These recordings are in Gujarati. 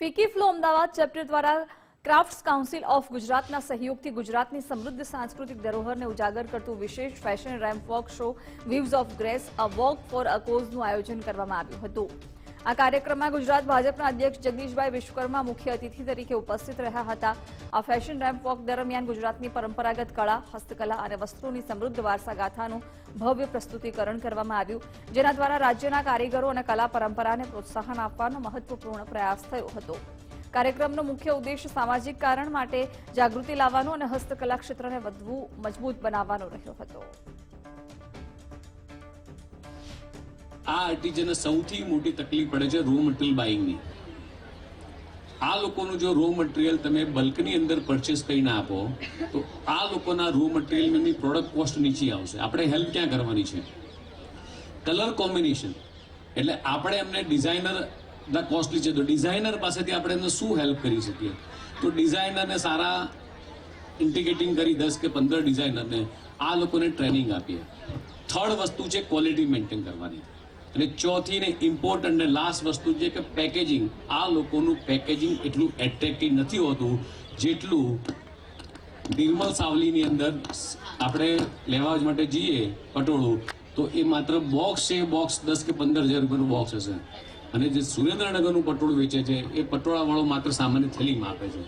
ફિકી ફ્લો અમદાવાદ ચેપ્ટર દ્વારા ક્રાફ્ટ્સ કાઉન્સિલ ઓફ ગુજરાતના સહયોગથી ગુજરાતની સમૃદ્ધ સાંસ્કૃતિક ધરોહરને ઉજાગર કરતું વિશેષ fashion ramp walk show weaves of grace a walk for a કોઝનું આયોજન કરવામાં આવ્યું હતું. આ કાર્યક્રમમાં ગુજરાત ભાજપના અધ્યક્ષ જગદીશભાઈ વિશ્વકર્મા મુખ્ય અતિથિ તરીકે ઉપસ્થિત રહ્યા હતા. આ ફેશન રેમ્પ વોક દરમિયાન ગુજરાતની પરંપરાગત કળા, હસ્તકલા અને વસ્ત્રોની સમૃદ્ધ વારસાગાથાનું ભવ્ય પ્રસ્તુતિકરણ કરવામાં આવ્યું, જેના દ્વારા રાજ્યના કારીગરો અને કલા પરંપરાને પ્રોત્સાહન આપવાનો મહત્વપૂર્ણ પ્રયાસ થયો હતો. કાર્યક્રમનો મુખ્ય ઉદ્દેશ સામાજિક કારણ માટે જાગૃતિ લાવવાનો અને હસ્તકલા ક્ષેત્રને વધુ મજબૂત બનાવવાનો રહ્યો હતો. આ આર્ટિઝનને સૌથી મોટી તકલીફ પડે છે રો મટીરિયલ બાઇંગની આ લોકોનું જો રો મટીરિયલ તમે બલ્કની અંદર પરચેસ કરીને આપો, તો આ લોકોના રો મટીરિયલની પ્રોડક્ટ કોસ્ટ નીચી આવશે. આપણે હેલ્પ ક્યાં કરવાની છે? કલર કોમ્બિનેશન એટલે આપણે એમને ડિઝાઇનર ના કોસ્ટલી છે તો ડિઝાઇનર પાસેથી આપણે એમને શું હેલ્પ કરી શકીએ? તો ડિઝાઇનરને સારા ઇન્ટિગેટિંગ કરી દસ કે પંદર ડિઝાઇનરને આ લોકોને ટ્રેનિંગ આપીએ. થર્ડ વસ્તુ છે ક્વોલિટી મેન્ટેન કરવાની. અને ચોથી ને ઇમ્પોર્ટન્ટ ને લાસ્ટ વસ્તુ છે કે પેકેજિંગ આ લોકોનું પેકેજિંગ એટલું એટ્રેક્ટિવ નથી હોતું, જેટલું નિર્મલ સાવલીની અંદર આપણે લેવા માટે જઈએ પટોળું, તો એ માત્ર બોક્સ છે બોક્સ દસ કે પંદર હજાર રૂપિયાનું બોક્સ હશે. અને જે સુરેન્દ્રનગરનું પટોળું વેચે છે, એ પટોળાવાળો માત્ર સામાન્ય થેલીમાં આપે છે.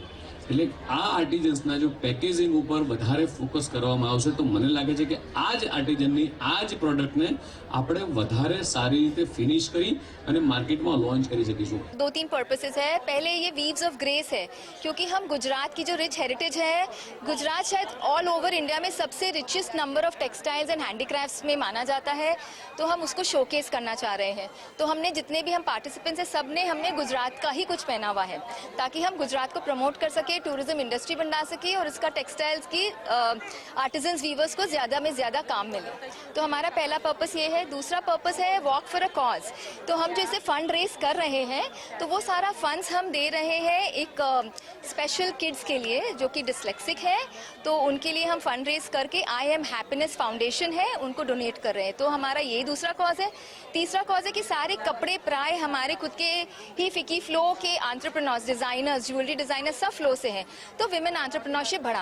એટલે આ આર્ટિઝન્સના જો પેકેજિંગ ઉપર વધારે ફોકસ કરવામાં આવશે તો મને લાગે છે કે આ જ આર્ટિઝનની આ જ પ્રોડક્ટને આપણે વધારે સારી રીતે ફિનિશ કરી અને માર્કેટમાં લોન્ચ કરી શકીશું दो तीन पर्पसेस है पहले ये वीव्स ऑफ ग्रेस है क्योंकि हम गुजरात की जो रिच हेरिटेज है गुजरात शायद ऑल ओवर इंडिया में सबसे richest number of textiles and handicrafts में माना जाता है तो हम उसको शोकेस करना चाह रहे हैं तो हमने जितने भी हम पार्टिसिपेंट्स हैं सब ने हमने गुजरात का ही कुछ पहना हुआ है ताकि हम गुजरात को प्रमोट कर सके टूरिज़्म इंडस्ट्री बना सके और इसका टेक्सटाइल्स की आर्टिजन्स वीवर्स को ज़्यादा में ज़्यादा काम मिले। तो हमारा पहला पर्पस ये है। दूसरा पर्पस है वॉक फॉर अ कॉज तो हम जो इसे फंड रेस कर रहे हैं तो वो सारा फंड्स हम दे रहे हैं एक स्पेशल किड्स के लिए, जो कि डिसलेक्सिक है। तो उनके लिए हम फंड रेस करके आई एम हैप्पीनेस फाउंडेशन है, उनको डोनेट कर रहे हैं। तो हमारा ये दूसरा कॉज है। तीसरा कॉज है कि सारे कपड़े प्राय हमारे खुद के ही फिकी फ्लो के आंट्रप्रनोर्स डिजाइनर्स ज्वेलरी डिजाइनर्स सब फ्लो से हैं तो विमेन आंट्रप्रनोरशिप बढ़ाना